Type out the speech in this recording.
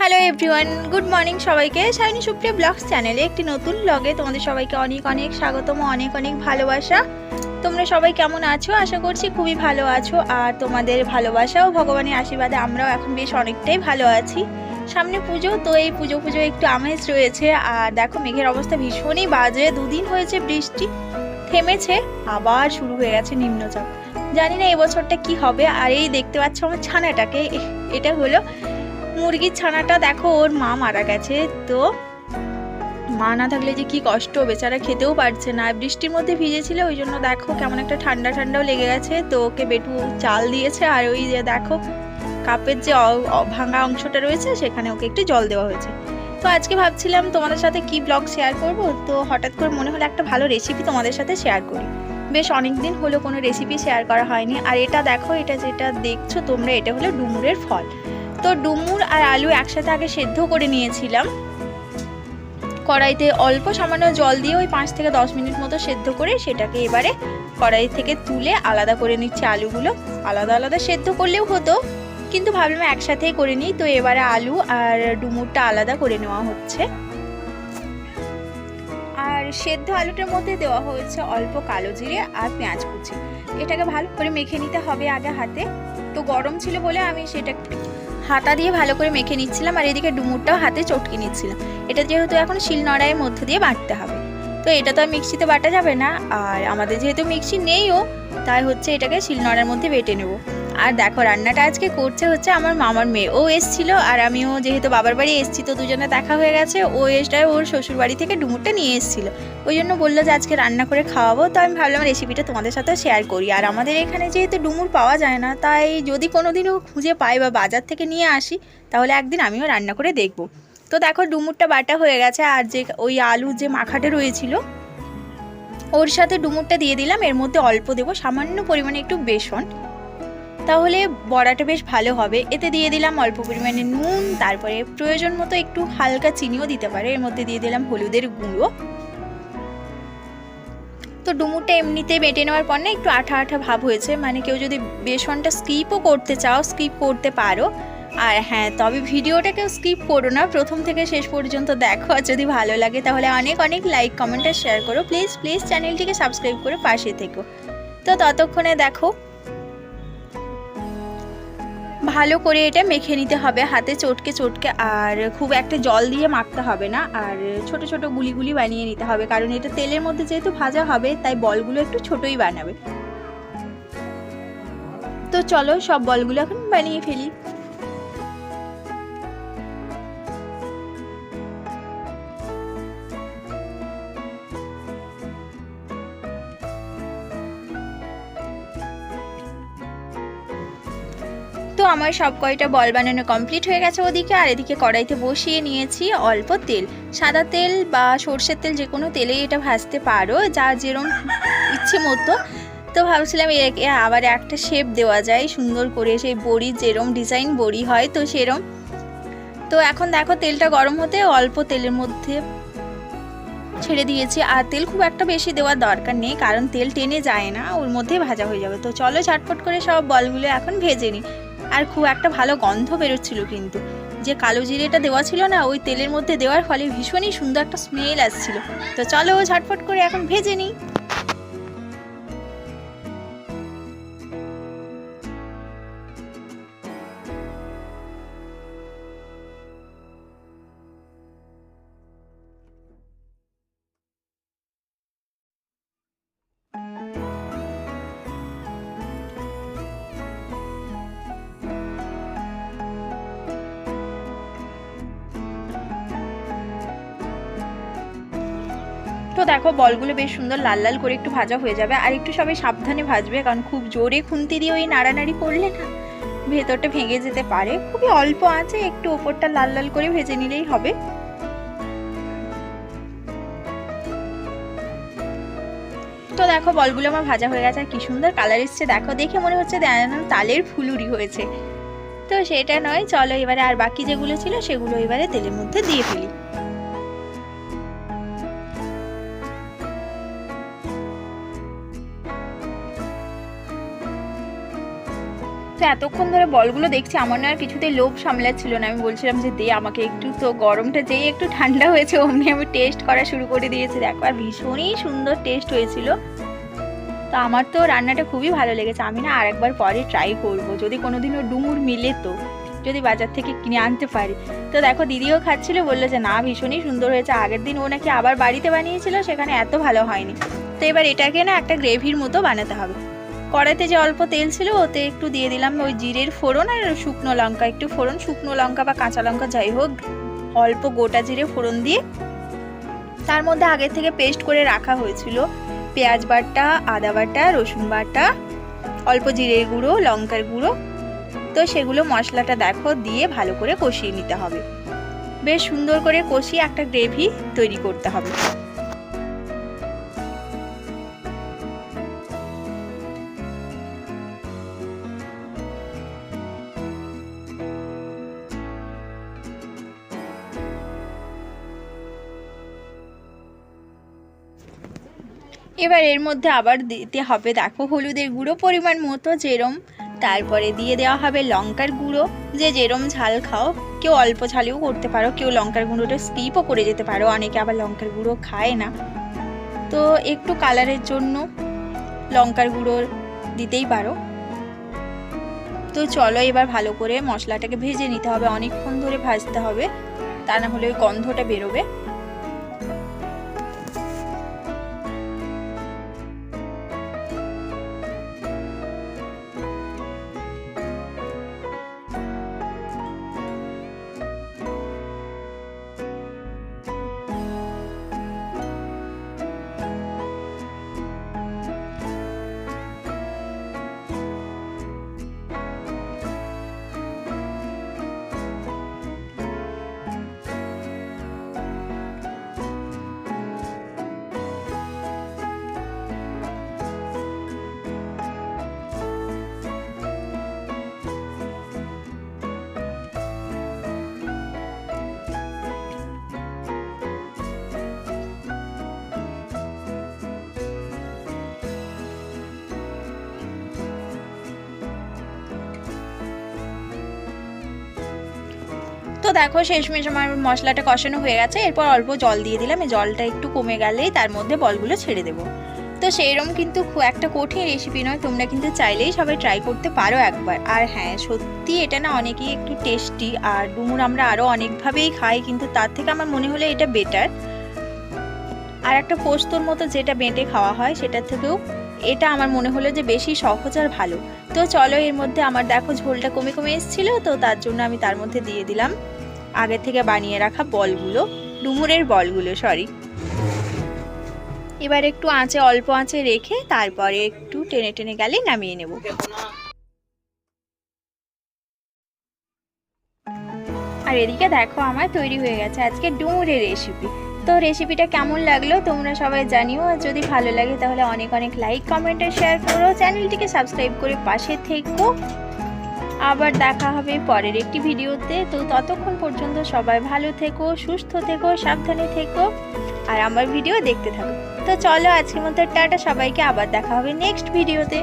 Hello everyone good morning সবাইকে। Saini Supriya blogs চ্যানেলে একটি নতুন ব্লগে তোমাদের সবাইকে অনেক অনেক স্বাগতম, অনেক অনেক ভালোবাসা। তোমরা সবাই কেমন আছো? আশা করছি খুবই ভালো আছো। আর তোমাদের ভালোবাসা ও ভগবানের আশীর্বাদে আমরাও এখন বেশ অনেকটাই ভালো আছি। সামনে পুজো, তো এই পুজো পুজো একটু আমেজ রয়েছে। আর দেখো, মেঘের অবস্থা ভীষণই বাজে। দুদিন হয়েছে বৃষ্টি, থেমেছে, আবার শুরু হয়ে গেছে নিম্নচাপ। জানি না এবছরটা কি হবে। আর এই দেখতে পাচ্ছ আমার ছানাটাকে। এটা হলো মুরগির ছানাটা দেখো, ওর মা মারা গেছে। তো মা না থাকলে যে কি কষ্ট, বেচারা খেতেও পারছে না। বৃষ্টির মধ্যে ভিজেছিল, ওই জন্য দেখো কেমন একটা ঠান্ডা ঠান্ডাও লেগে গেছে। তো ওকে বেটু চাল দিয়েছে, আর ওই যে দেখো কাপের যে ভাঙা অংশটা রয়েছে, সেখানে ওকে একটু জল দেওয়া হয়েছে। তো আজকে ভাবছিলাম তোমাদের সাথে কি ব্লগ শেয়ার করব? তো হঠাৎ করে মনে হলো একটা ভালো রেসিপি তোমাদের সাথে শেয়ার করি। বেশ অনেক দিন হলো কোনো রেসিপি শেয়ার করা হয়নি। আর এটা দেখো, এটা যেটা দেখছ তোমরা, এটা হলো ডুমুরের ফল। তো ডুমুর আর আলু একসাথে আগে সেদ্ধ করে নিয়েছিলাম। কড়াইতে অল্প সামান্য জল দিয়ে ওই পাঁচ থেকে দশ মিনিট মতো সেদ্ধ করে সেটাকে এবারে কড়াই থেকে তুলে আলাদা করে নিচ্ছে আলুগুলো। আলাদা আলাদা সেদ্ধ করলেও হতো, কিন্তু ভাবলাম একসাথেই করে নিই, তো এবারে আলু আর ডুমুরটা আলাদা করে নেওয়া হচ্ছে। আর সেদ্ধ আলুটার মধ্যে দেওয়া হয়েছে অল্প কালো জিরে আর পেঁয়াজ কুচি। এটাকে ভালো করে মেখে নিতে হবে আগে হাতে। তো গরম ছিল বলে আমি সেটা হাতা দিয়ে ভালো করে মেখে নিচ্ছিলাম আর এদিকে ডুমুরটাও হাতে চটকে নিচ্ছিলাম। এটা যেহেতু এখন শিল নড়াইয়ের মধ্যে দিয়ে বাটতে হবে। তো এটা তো আর মিক্সিতে বাটা যাবে না। আর আমাদের যেহেতু মিক্সি নেইও, তাই হচ্ছে এটাকে শিলনোড়ার মধ্যে বেটে নেব। আর দেখো, রান্নাটা আজকে করছে হচ্ছে আমার মামার মেয়ে। ও এসছিল আর আমিও যেহেতু বাবার বাড়ি এসছি তো দুজনে দেখা হয়ে গেছে। ও এসটায় ওর শ্বশুর বাড়ি থেকে ডুমুরটা নিয়ে এসেছিল। ওই জন্য বলল যে আজকে রান্না করে খাওয়াবো। তো আমি ভাবলাম রেসিপিটা তোমাদের সাথেও শেয়ার করি। আর আমাদের এখানে যেহেতু ডুমুর পাওয়া যায় না, তাই যদি কোনোদিনও খুঁজে পাই বা বাজার থেকে নিয়ে আসি, তাহলে একদিন আমিও রান্না করে দেখব। তো দেখো, ডুমুরটা বাটা হয়ে গেছে আর যে ওই আলু যে মাখাটা রয়েছিল, ওর সাথে ডুমুরটা দিয়ে দিলাম। এর মধ্যে অল্প দেবো, সামান্য পরিমাণে একটু বেসন। তাহলে বড়াটা বেশ ভালো হবে। এতে দিয়ে দিলাম অল্প পরিমাণে নুন, তারপরে প্রয়োজন মতো একটু হালকা চিনিও দিতে পারে। এর মধ্যে দিয়ে দিলাম হলুদের গুঁড়ো। তো ডুমুরটা এমনিতে বেটে নেওয়ার পর না একটু আঠা আঠা ভাব হয়েছে। মানে কেউ যদি বেসনটা স্কিপও করতে চাও, স্কিপ করতে পারো। আর হ্যাঁ তবে ভিডিওটা কেউ স্কিপ করো না। প্রথম থেকে শেষ পর্যন্ত দেখো। আর যদি ভালো লাগে, তাহলে অনেক অনেক লাইক, কমেন্ট আর শেয়ার করো। প্লিজ প্লিজ চ্যানেলটিকে সাবস্ক্রাইব করে পাশে থেকো। তো ততক্ষণে দেখো। ভালো করে এটা মেখে নিতে হবে হাতে চটকে চটকে, আর খুব একটা জল দিয়ে মাখতে হবে না, আর ছোট ছোট গুলিগুলি গুলি বানিয়ে নিতে হবে, কারণ এটা তেলের মধ্যে যেহেতু ভাজা হবে, তাই বলগুলো একটু ছোটই বানাবে। তো চলো সব বলগুলো এখন বানিয়ে ফেলি। আমার সব কয়টা বল বানানো কমপ্লিট হয়ে গেছে ওদিকে, আর এদিকে কড়াইতে বসিয়ে নিয়েছি অল্প তেল। সাদা তেল বা সর্ষের তেল যে কোনো তেলেই এটা ভাজতে পারো, যা যেরম ইচ্ছে মতো। তো ভাবছিলাম একে আবার একটা শেপ দেওয়া যায়, সুন্দর করে সেই বড়ির যেরম ডিজাইন বড়ি হয় তো সেরম। তো এখন দেখো তেলটা গরম হতে অল্প তেলের মধ্যে ছেড়ে দিয়েছি, আর তেল খুব একটা বেশি দেওয়ার দরকার নেই, কারণ তেল টেনে যায় না, ওর মধ্যে ভাজা হয়ে যাবে। তো চলো ঝটপট করে সব বলগুলো এখন ভেজে নিই। আর খুব একটা ভালো গন্ধ বেরোচ্ছিল কিন্তু। যে কালো জিরেটা দেওয়া ছিল না, ওই তেলের মধ্যে দেওয়ার ফলে ভীষণই সুন্দর একটা স্মেল আসছিল। তো চলো ঝটফট করে এখন ভেজে নিই। তো দেখো, বলগুলো বেশ সুন্দর লাল লাল করে একটু ভাজা হয়ে যাবে। আর একটু সবাই সাবধানে ভাজবে, কারণ খুব জোরে খুন্তি দিয়ে ওই নাড়ানাড়ি করলে না ভেতরটা ভেঙে যেতে পারে। খুবই অল্প আছে, একটু ওপরটা লাল লাল করে ভেজে নিলেই হবে। তো দেখো, বলগুলো আমার ভাজা হয়ে গেছে, আর কি সুন্দর কালার এসছে। দেখো, দেখে মনে হচ্ছে তালের ফুলুরি হয়েছে। তো সেটা নয়, চলো এবারে আর বাকি যেগুলো ছিল সেগুলো এবারে তেলের মধ্যে দিয়ে ফেলি। তো এতক্ষণ ধরে বলগুলো দেখছি, আমার না আর কিছুতেই লোভ সামলাচ্ছিল না। আমি বলছিলাম যে, দে, আমাকে একটু তো গরমটা যেই একটু ঠান্ডা হয়েছে, অমনি আমি টেস্ট করা শুরু করে দিয়েছি। দেখো, আর ভীষণই সুন্দর টেস্ট হয়েছিল। তো আমার তো রান্নাটা খুবই ভালো লেগেছে। আমি না আরেকবার পরে ট্রাই করব। যদি কোনোদিনও ডুমুর মিলে তো, যদি বাজার থেকে কিনে আনতে পারি। তো দেখো, দিদিও খাচ্ছিল, বলল যে, না, ভীষণই সুন্দর হয়েছে। আগের দিন ও নাকি আবার বাড়িতে বানিয়েছিল, সেখানে এত ভালো হয়নি। তো এবার এটাকে না একটা গ্রেভির মতো বানাতে হবে। কড়াইতে যে অল্প তেল ছিল, ওতে একটু দিয়ে দিলাম ওই জিরের ফোড়ন আর শুকনো লঙ্কা, একটু ফোড়ন, শুকনো লঙ্কা বা কাঁচা লঙ্কা যাই হোক, অল্প গোটা জিরে ফোড়ন দিয়ে। তার মধ্যে আগে থেকে পেস্ট করে রাখা হয়েছিল পেঁয়াজ বাটা, আদা বাটা, রসুন বাটা, অল্প জিরের গুঁড়ো, লঙ্কার গুঁড়ো। তো সেগুলো মশলাটা দেখো দিয়ে ভালো করে কষিয়ে নিতে হবে। বেশ সুন্দর করে কষিয়ে একটা গ্রেভি তৈরি করতে হবে। এবার এর মধ্যে আবার দিতে হবে, দেখো হলুদের গুঁড়ো পরিমাণ মতো যেরম। তারপরে দিয়ে দেওয়া হবে লঙ্কার গুঁড়ো। যে যেরম ঝাল খাও, কেউ অল্প ঝালেও করতে পারো, কেউ লঙ্কার গুঁড়োটা স্কিপও করে যেতে পারো। অনেকে আবার লঙ্কার গুঁড়ো খায় না। তো একটু কালারের জন্য লঙ্কার গুঁড়ো দিতেই পারো। তো চলো এবার ভালো করে মশলাটাকে ভেজে নিতে হবে, অনেকক্ষণ ধরে ভাজতে হবে। তা না হলে ওই গন্ধটা বেরোবে। দেখো শেষমেশ আমার মশলাটা কষানো হয়ে গেছে। এরপর অল্প জল দিয়ে দিলাম। এই জলটা একটু কমে গেলেই তার মধ্যে বলগুলো ছেড়ে দেবো। তো সেইরকম কিন্তু খুব একটা কঠিন রেসিপি নয়। তোমরা কিন্তু চাইলেই সবাই ট্রাই করতে পারো একবার। আর হ্যাঁ সত্যি এটা না অনেকই একটু টেস্টি আর ডুমুর আমরা আরও অনেকভাবেই খাই, কিন্তু তার থেকে আমার মনে হলো এটা বেটার আর একটা পোস্তর মতো যেটা বেঁটে খাওয়া হয়, সেটার থেকেও এটা আমার মনে হলো যে বেশি সহজ আর ভালো। তো চলো এর মধ্যে আমার দেখো ঝোলটা কমে কমে এসেছিল, তো তার জন্য আমি তার মধ্যে দিয়ে দিলাম। আগে থেকে বানিয়ে রাখা বলগুলো, ডুমুরের বলগুলো সরি এবার একটু আঁচে, অল্প আঁচে রেখে তারপরে একটু টেনে টেনে গেলে নামিয়ে নেব। আর এদিকে দেখো, আমার তৈরি হয়ে গেছে আজকে ডুমুরের রেসিপি তো রেসিপিটা কেমন লাগল তোমরা সবাই জানিও, আর যদি ভালো লাগে তাহলে অনেক অনেক লাইক কমেন্ট আর শেয়ার করো। চ্যানেলটিকে সাবস্ক্রাইব করে পাশে থেকো। আবার দেখা হবে পরের একটি ভিডিওতে। তো ততক্ষণ পর্যন্ত সবাই ভালো থেকো, সুস্থ থেকো, সাবধানে থেকো, আর আমার ভিডিও দেখতে থাকো। তো চলো আজকের মতো টাটা, সবাইকে আবার দেখা হবে নেক্সট ভিডিওতে।